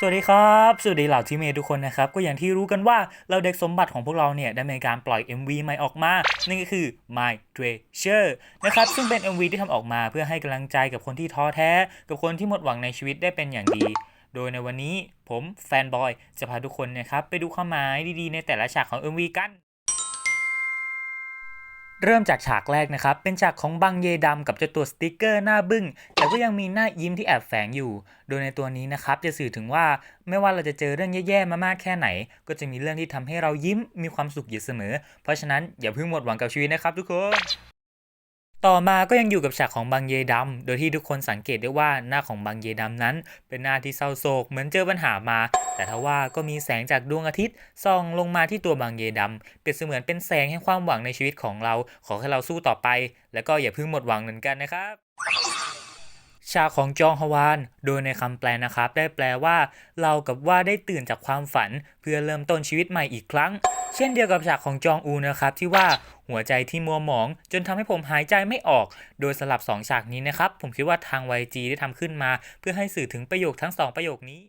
สวัสดีครับ สวัสดีเหล่าทีมเมทุกคนนะครับ ก็อย่างที่รู้กันว่าเราเด็กสมบัติของพวกเราเนี่ยได้มีการปล่อย MV ใหม่ออกมา นั่นก็คือ My Treasure นะครับ ซึ่งเป็น MV ที่ทำออกมาเพื่อให้กำลังใจกับคนที่ท้อแท้ กับคนที่หมดหวังในชีวิตได้เป็นอย่างดี โดยในวันนี้ผมแฟนบอยจะพาทุกคนนะครับไปดูความหมายดีๆ ในแต่ละฉากของ MV กัน เริ่มจากฉากแรกนะครับ เป็นฉากของบังเยดำกับเจ้าตัวสติกเกอร์หน้าบึ้ง แต่ก็ยังมีหน้ายิ้มที่แอบแฝงอยู่ โดยในตัวนี้นะครับ จะสื่อถึงว่าไม่ว่าเราจะเจอเรื่องแย่ๆมามากแค่ไหน ก็จะมีเรื่องที่ทำให้เรายิ้มมีความสุขอยู่เสมอ เพราะฉะนั้นอย่าเพิ่งหมดหวังกับชีวิตนะครับทุกคน ต่อมาก็ยังอยู่กับฉากของบังเยดำโดยที่ทุกคนสังเกตได้ว่าหน้าของบังเยดำนั้น เป็นหน้าที่เศร้าโศกเหมือนเจอปัญหามา แต่ทว่าก็มีแสงจากดวงอาทิตย์ส่องลงมาที่ตัวบังเยดำเปรียบเสมือนเป็นแสงแห่งความหวังในชีวิตของเรา ขอให้เราสู้ต่อไป แล้วก็อย่าเพิ่งหมดหวังเหมือนกันนะครับฉากของจองฮวาน โดยในคำแปลนะครับ ได้แปลว่า เรากับว่าได้ตื่นจากความฝัน เพื่อเริ่มต้นชีวิตใหม่อีกครั้ง เช่นเดียวกับฉากของจองอูนะครับที่ว่า หัวใจที่มัวหมอง จนทำให้ผมหายใจไม่ออก โดยสลับ 2 ฉากนี้นะครับ ผมคิดว่าทาง YG ได้ทำขึ้นมา เพื่อให้สื่อถึงประโยคทั้ง 2 ประโยคนี้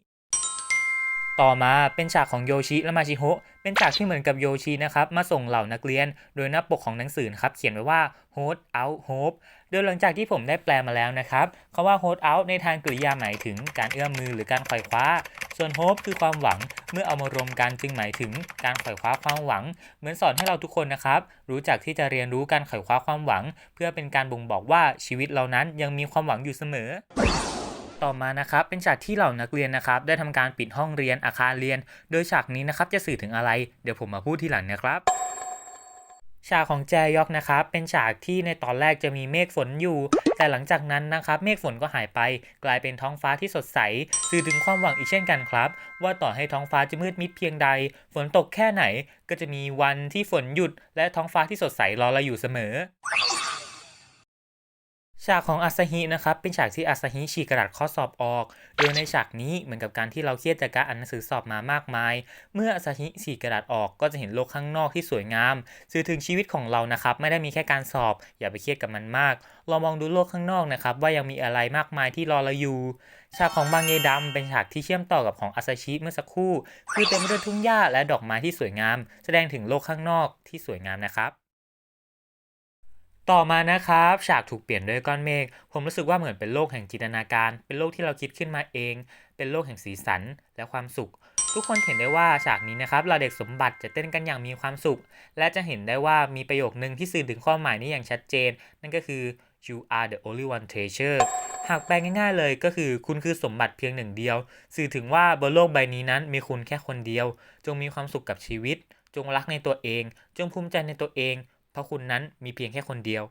ต่อมาเป็นฉากของโยชิและมาชิโฮะเป็นฉากที่เหมือนกับโยชินะครับมาส่งเหล่านักเรียน โดยหน้าปกของหนังสือนะครับเขียนไว้ว่า hold out hope โดยหลังจากที่ผมได้แปลมาแล้วนะครับคำว่า hold out ในทางกริยาหมายถึงการเอื้อมมือหรือการไขว่คว้า ส่วน hope คือความหวัง เมื่อเอามารวมกันจึงหมายถึงการไขว่คว้าความหวัง เหมือนสอนให้เราทุกคนนะครับรู้จักที่จะเรียนรู้การไขว่คว้าความหวัง เพื่อเป็นการบ่งบอกว่าชีวิตเรานั้นยังมีความหวังอยู่เสมอ ต่อมานะครับเป็นฉากที่เหล่านักเรียนนะครับได้ทำการปิดห้องเรียนอาคารเรียน โดยฉากนี้นะครับจะสื่อถึงอะไร เดี๋ยวผมมาพูดทีหลังนะครับฉากของแจยอกนะครับเป็นฉากที่ในตอนแรกจะมีเมฆฝนอยู่ แต่หลังจากนั้นนะครับเมฆฝนก็หายไป กลายเป็นท้องฟ้าที่สดใส สื่อถึงความหวังอีกเช่นกันครับ ว่าต่อให้ท้องฟ้าจะมืดมิดเพียงใด ฝนตกแค่ไหน ก็จะมีวันที่ฝนหยุด และท้องฟ้าที่สดใสรอเราอยู่เสมอ ฉากของอาซาฮินะครับเป็นฉากที่อาซาฮิฉีกกระดาษข้อสอบออก โดยในฉากนี้เหมือนกับการที่เราเครียดจากการอ่านหนังสือสอบมามากมาย เมื่ออาซาฮิฉีกกระดาษออกก็จะเห็นโลกข้างนอกที่สวยงาม สื่อถึงชีวิตของเรานะครับไม่ได้มีแค่การสอบ อย่าไปเครียดกับมันมาก เรามองดูโลกข้างนอกนะครับว่ายังมีอะไรมากมายที่รอเราอยู่ฉากของบางเยดำเป็นฉากที่เชื่อมต่อกับของอาซาชิเมื่อสักครู่ คือเต็มไปด้วยทุ่งหญ้าและดอกไม้ที่สวยงาม แสดงถึงโลกข้างนอกที่สวยงามนะครับ ต่อมานะครับฉากถูกเปลี่ยนด้วยก้อนเมฆผมรู้สึกว่าเหมือนเป็นโลกแห่งจินตนาการ เป็นโลกที่เราคิดขึ้นมาเอง เป็นโลกแห่งสีสันและความสุข ทุกคนเห็นได้ว่าฉากนี้นะครับเราเด็กสมบัติจะเต้นกันอย่างมีความสุข และจะเห็นได้ว่ามีประโยคนึงที่สื่อถึงความหมายนี้อย่างชัดเจน นั่นก็คือ you are the only one treasure หากแปลง่ายๆเลยก็คือคุณคือสมบัติเพียงหนึ่งเดียว สื่อถึงว่าบนโลกใบนี้นั้นมีคุณแค่คนเดียว จงมีความสุขกับชีวิต จงรักในตัวเอง จงภูมิใจในตัวเอง เพราะคุณนั้นมีเพียงแค่คนเดียว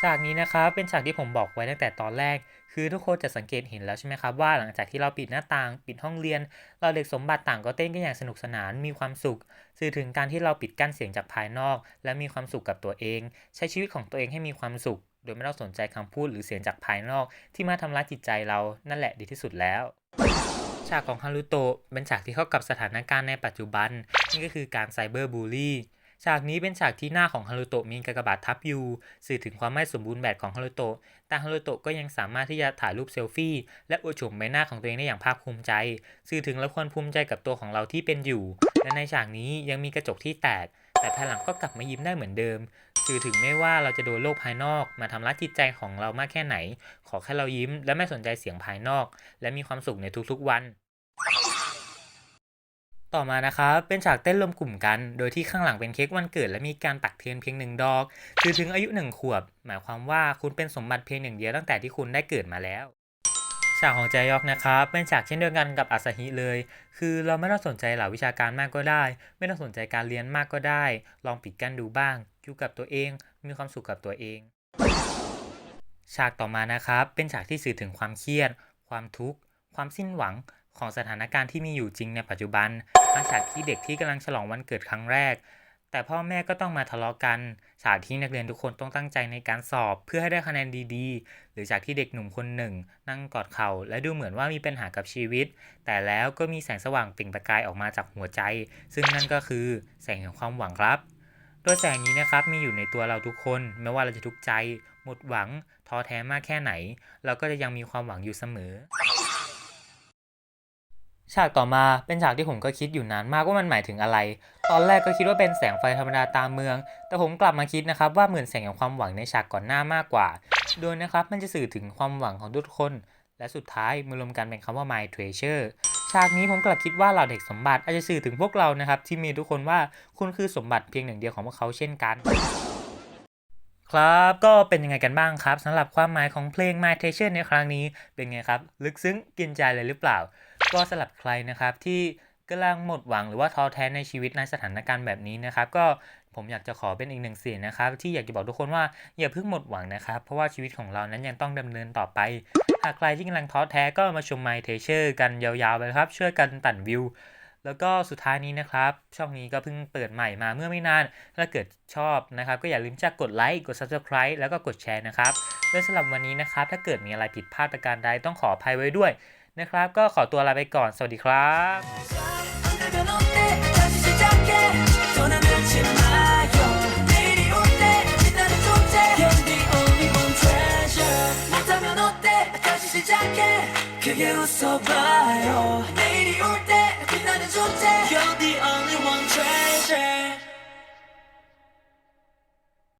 ฉากนี้นะครับเป็นฉากที่ผมบอกไว้ตั้งแต่ตอนแรก คือทุกคนจะสังเกตเห็นแล้วใช่ไหมครับว่าหลังจากที่เราปิดหน้าต่าง ปิดห้องเรียน เราเด็กสมบัติต่างก็เต้นกันอย่างสนุกสนานมีความสุข สื่อถึงการที่เราปิดกั้นเสียงจากภายนอก และมีความสุขกับตัวเอง ใช้ชีวิตของตัวเองให้มีความสุข โดยไม่ต้องสนใจคำพูดหรือเสียงจากภายนอก ที่มาทำร้ายจิตใจเรานั่นแหละดีที่สุดแล้วฉากของฮารุโตะเป็นฉากที่เข้ากับสถานการณ์ในปัจจุบัน นี่ก็คือการไซเบอร์บูลลี่ ฉากนี้เป็นฉากที่หน้าของฮารุโตะมีกากบาททับอยู่ สื่อถึงความไม่สมบูรณ์แบบของฮารุโตะ แต่ฮารุโตะก็ยังสามารถที่จะถ่ายรูปเซลฟี่ และอวดโฉมใบหน้าของตัวเองได้อย่างภาคภูมิใจ สื่อถึงเราควรภูมิใจกับตัวของเราที่เป็นอยู่ และในฉากนี้ยังมีกระจกที่แตก แต่ภายหลังก็กลับมายิ้มได้เหมือนเดิม สื่อถึงไม่ว่าเราจะโดนโลกภายนอกมาทำร้ายจิตใจของเรามากแค่ไหน ขอแค่เรายิ้ม และไม่สนใจเสียงภายนอก และมีความสุขในทุกๆวัน ต่อมานะครับ เป็นฉากเต้นรวมกลุ่มกัน โดยที่ข้างหลังเป็นเค้กวันเกิด และมีการปักเทียนเพียงหนึ่งดอก คือถึงอายุหนึ่งขวบ หมายความว่าคุณเป็นสมบัติเพียงหนึ่งเดียวตั้งแต่ที่คุณได้เกิดมาแล้ว ฉากของแจยอกนะครับ เป็นฉากเช่นเดียวกันกับอาซาฮิเลย คือเราไม่ต้องสนใจหลักวิชาการมากก็ได้ ไม่ต้องสนใจการเรียนมากก็ได้ ลองปิดกั้นดูบ้าง อยู่กับตัวเอง มีความสุขกับตัวเอง ฉากต่อมานะครับ เป็นฉากที่สื่อถึงความเครียด ความทุกข์ ความสิ้นหวัง ของสถานการณ์ที่มีอยู่จริงในปัจจุบันทั้งฉากที่เด็กที่กำลังฉลองวันเกิดครั้งแรก แต่พ่อแม่ก็ต้องมาทะเลาะกันฉากที่นักเรียนทุกคนต้องตั้งใจในการสอบ เพื่อให้ได้คะแนนดีๆ หรือฉากที่เด็กหนุ่มคนหนึ่ง นั่งกอดเข่า และดูเหมือนว่ามีปัญหากับชีวิต แต่แล้วก็มีแสงสว่างเปล่งประกายออกมาจากหัวใจ ซึ่งนั่นก็คือแสงแห่งความหวังครับโดยแสงนี้นะครับมีอยู่ในตัวเราทุกคน ไม่ว่าเราจะทุกข์ใจ หมดหวังท้อแท้มากแค่ไหน เราก็จะยังมีความหวังอยู่เสมอ ฉากต่อมาเป็นฉากที่ผมก็คิดอยู่นานมากว่ามันหมายถึงอะไร ตอนแรกก็คิดว่าเป็นแสงไฟธรรมดาตามเมือง แต่ผมกลับมาคิดนะครับว่าเหมือนแสงแห่งความหวังในฉากก่อนหน้ามากกว่า โดยนะครับมันจะสื่อถึงความหวังของทุกคน และสุดท้ายมารวมกันเป็นคำว่า my treasure ฉากนี้ผมกลับคิดว่าเหล่าเด็กสมบัติอาจจะสื่อถึงพวกเรานะครับที่มีทุกคนว่าคุณคือสมบัติเพียงหนึ่งเดียวของพวกเขาเช่นกันครับก็เป็นยังไงกันบ้างครับสำหรับความหมายของเพลง My Treasure ในครั้งนี้เป็นไงครับ ลึกซึ้งกินใจเลยหรือเปล่า ก็สำหรับใครนะครับที่กำลังหมดหวังหรือว่าท้อแท้ในชีวิตในสถานการณ์แบบนี้นะครับ ก็ผมอยากจะขอเป็นอีกหนึ่งเสียงนะครับ ที่อยากจะบอกทุกคนว่าอย่าเพิ่งหมดหวังนะครับ เพราะว่าชีวิตของเรานั้นยังต้องดำเนินต่อไป หากใครที่กำลังท้อแท้ก็มาชม My Treasure กันยาวๆไปครับ ช่วยกันปั่นวิว แล้วก็สุดท้ายนี้นะครับ ช่องนี้ก็เพิ่งเปิดใหม่มาเมื่อไม่นาน ถ้าเกิดชอบนะครับ ก็อย่าลืมจะกดไลค์กด Subscribe แล้วก็กดแชร์นะครับและสำหรับวันนี้นะครับถ้าเกิดมีอะไรผิดพลาดประการใดต้องขออภัยไว้ด้วย นะครับ ก็ขอตัวลาไปก่อน สวัสดีครับ그게웃어봐요내일이올때빛나는존재 you're the only one treasure